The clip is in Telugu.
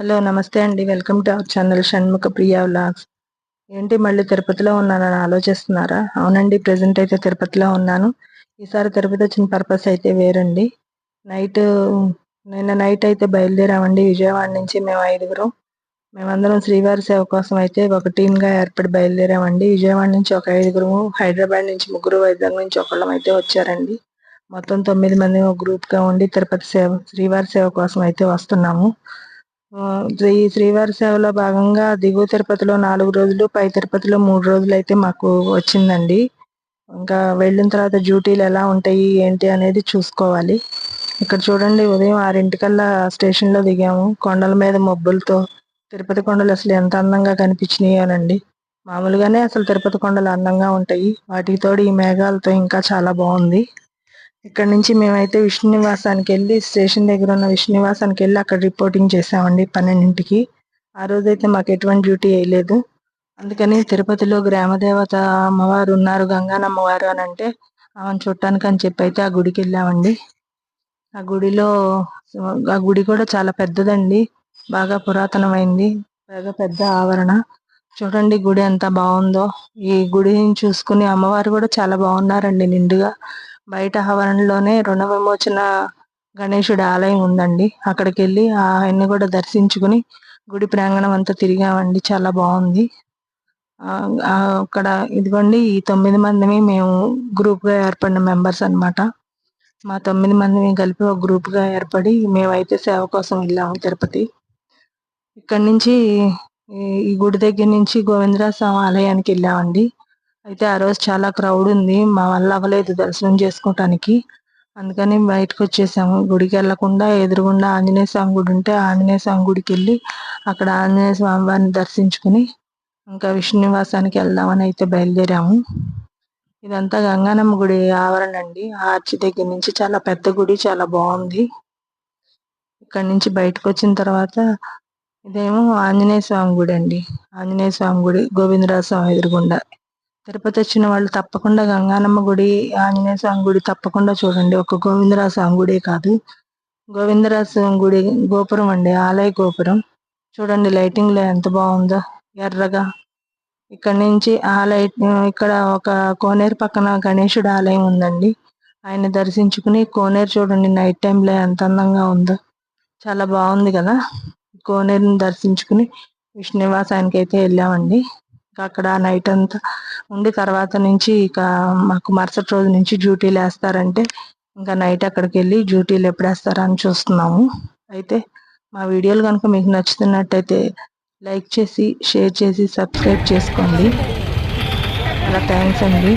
హలో నమస్తే అండి. Welcome to our channel Shanmukha Priya vlogs. ఏంటి మళ్ళీ తిరుపతిలో ఉన్నానని ఆలోచిస్తున్నారా? అవునండి ప్రజెంట్ అయితే తిరుపతిలో ఉన్నాను. ఈసారి తిరుపతి వచ్చిన పర్పస్ అయితే వేరండి. నైట్ నిన్న నైట్ అయితే బయలుదేరామండి విజయవాడ నుంచి మేము ఐదుగురు. మేమందరం శ్రీవారి సేవ కోసం అయితే ఒక టీమ్గా ఏర్పడి బయలుదేరామండి. విజయవాడ నుంచి ఒక ఐదుగురు హైదరాబాద్ నుంచి ముగ్గురు వైజాగ్ నుంచి ఒకళ్ళం అయితే వచ్చారండి. మొత్తం తొమ్మిది మంది ఒక గ్రూప్గా ఉండి తిరుపతి సేవ శ్రీవారి సేవ కోసం అయితే వస్తున్నాము. ఈ శ్రీవారి సేవలో భాగంగా దిగువ తిరుపతిలో నాలుగు రోజులు పై తిరుపతిలో మూడు రోజులు అయితే మాకు వచ్చిందండి. ఇంకా వెళ్ళిన తర్వాత డ్యూటీలు ఎలా ఉంటాయి ఏంటి అనేది చూసుకోవాలి. ఇక్కడ చూడండి ఉదయం ఆరింటికల్లా స్టేషన్లో దిగాము. కొండల మీద మబ్బులతో తిరుపతి కొండలు అసలు ఎంత అందంగా కనిపించినాయోనండి మామూలుగానే అసలు తిరుపతి కొండలు అందంగా ఉంటాయి. వాటికి తోడు ఈ మేఘాలతో ఇంకా చాలా బాగుంది. ఇక్కడ నుంచి మేమైతే విష్ణు నివాసానికి వెళ్ళి స్టేషన్ దగ్గర ఉన్న విష్ణు నివాసానికి వెళ్ళి అక్కడ రిపోర్టింగ్ చేసామండి పన్నెండింటికి. ఆ రోజైతే మాకు ఎటువంటి డ్యూటీ వేయలేదు. అందుకని తిరుపతిలో గ్రామదేవత అమ్మవారు ఉన్నారు గంగానమ్మవారు అని అంటే ఆమెను చూడటానికి అని చెప్పి అయితే ఆ గుడికి వెళ్ళామండి ఆ గుడిలో ఆ గుడి కూడా చాలా పెద్దదండి బాగా పురాతనమైంది బాగా పెద్ద ఆవరణ. చూడండి గుడి ఎంత బాగుందో. ఈ గుడిని చూసుకుని అమ్మవారు కూడా చాలా బాగున్నారండి నిండుగా. బయట ఆవరణలోనే రుణ విమోచన గణేశుడి ఆలయం ఉందండి. అక్కడికి వెళ్ళి ఆయన్ని కూడా దర్శించుకుని గుడి ప్రాంగణం అంతా తిరిగామండి. చాలా బాగుంది. అక్కడ ఇదిగోండి ఈ తొమ్మిది మందిని మేము గ్రూప్గా ఏర్పడిన మెంబర్స్ అనమాట మా తొమ్మిది మందిని కలిపి ఒక గ్రూప్గా ఏర్పడి మేమైతే సేవ కోసం వెళ్ళాము తిరుపతి. ఇక్కడి నుంచి ఈ గుడి దగ్గర నుంచి గోవిందరాజ స్వామి ఆలయానికి వెళ్ళామండి. అయితే ఆ రోజు చాలా క్రౌడ్ ఉంది. మా వల్ల అవ్వలేదు దర్శనం చేసుకోవటానికి అందుకని బయటకు వచ్చేసాము. గుడికి వెళ్ళకుండా ఎదురుగుండా ఆంజనేయ స్వామి గుడి ఉంటే ఆంజనేయ స్వామి గుడికి వెళ్ళి అక్కడ ఆంజనేయ స్వామి వారిని దర్శించుకుని ఇంకా విష్ణు నివాసానికి వెళ్దామని అయితే బయలుదేరాము. ఇదంతా గంగానమ్మ గుడి ఆవరణ అండి. ఆర్చి దగ్గర నుంచి చాలా పెద్ద గుడి చాలా బాగుంది. ఇక్కడ నుంచి బయటకు వచ్చిన తర్వాత ఇదేమో ఆంజనేయ స్వామి గుడి అండి. ఆంజనేయ స్వామి గుడి గోవిందరాజ స్వామి ఎదురుగుండా. తిరుపతి వచ్చిన వాళ్ళు తప్పకుండా గంగానమ్మ గుడి ఆంజనేయ స్వామి గుడి తప్పకుండా చూడండి. ఒక గోవిందరాజ స్వామి గుడే కాదు. గోవిందరాజ స్వామి గుడి గోపురం అండి ఆలయ గోపురం. చూడండి లైటింగ్లో ఎంత బాగుందో. ఎర్రగా. ఇక్కడ నుంచి ఆలయ ఇక్కడ ఒక కోనేరు పక్కన గణేశుడు ఆలయం ఉందండి. ఆయన దర్శించుకుని కోనేరు చూడండి నైట్ టైంలో ఎంత అందంగా ఉందో. చాలా బాగుంది కదా. కోనేరుని దర్శించుకుని విష్ణునివాసానికి అయితే వెళ్ళామండి. అక్కడ నైట్ అంతా ఉండి తర్వాత నుంచి ఇక మాకు మరుసటి రోజు నుంచి డ్యూటీలు వేస్తారంటే ఇంకా నైట్ అక్కడికి వెళ్ళి డ్యూటీలు ఎప్పుడు వేస్తారా అని చూస్తున్నాము. అయితే మా వీడియోలు కనుక మీకు నచ్చుతున్నట్టయితే లైక్ చేసి షేర్ చేసి సబ్స్క్రైబ్ చేసుకోండి. అలా థ్యాంక్స్ అండి.